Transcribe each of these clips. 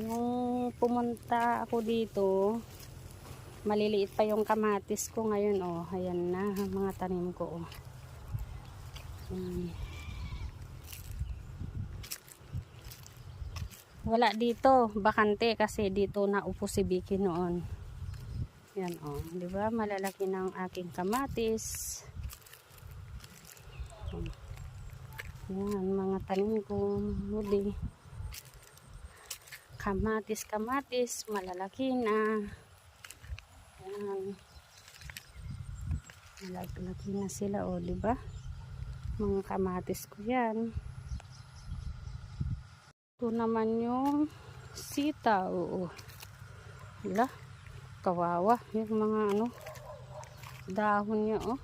Yung pumunta ako dito, maliliit pa yung kamatis ko ngayon oh. Ayan na ang mga tanim ko oh. Ayan. Wala dito, bakante kasi dito na upo si Vicky noon. Yan oh, 'di ba? Malalaki ng aking kamatis. Yan, mga tanim ko muli. Kamatis, kamatis, malalaki na. Yan. Malalaki na sila, o, oh, di ba? Mga kamatis ko yan. Ito naman yung sita, oo. Wala, kawawa. Yung mga ano, dahon niya, oh.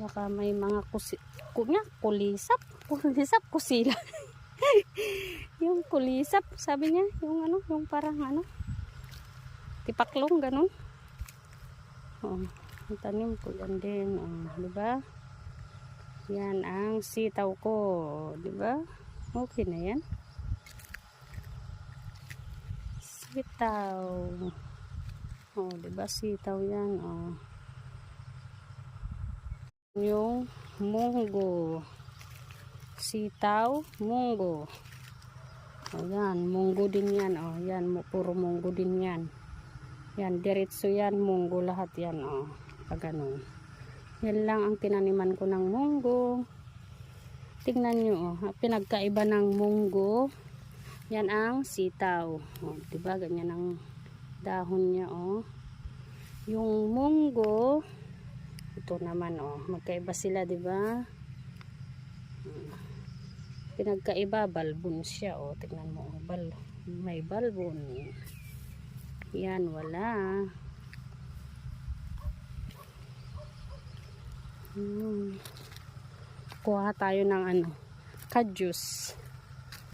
Baka may mga kusi, kunya, kulisap, kulisap, kusila. Yung kulisap, sabi niya, yung ano, yung parang ano, tipaklong, ganun. Oh, tanim ko yan din, oh, di ba? Yan ang sitaw ko, di ba? Okay na yan. Sitaw. Oh, di ba sitaw yan, oh. Yung munggo sitaw, munggo. O yan, munggo din yan. O yan, mu- puro munggo din yan. Yan, diretso yan, munggo lahat yan. O, pag ganun. Yan lang ang tinaniman ko ng munggo. Tingnan nyo, o, pinagkaiba ng munggo. Yan ang sitaw. O, diba, ganyan ang dahon niya, o. Yung munggo, ito naman, o, magkaiba sila, diba? Pinagkaiba balbon siya. O tingnan mo oh, bal may balbon. Yan wala. Hmm. kuha tayo ng ano kadyus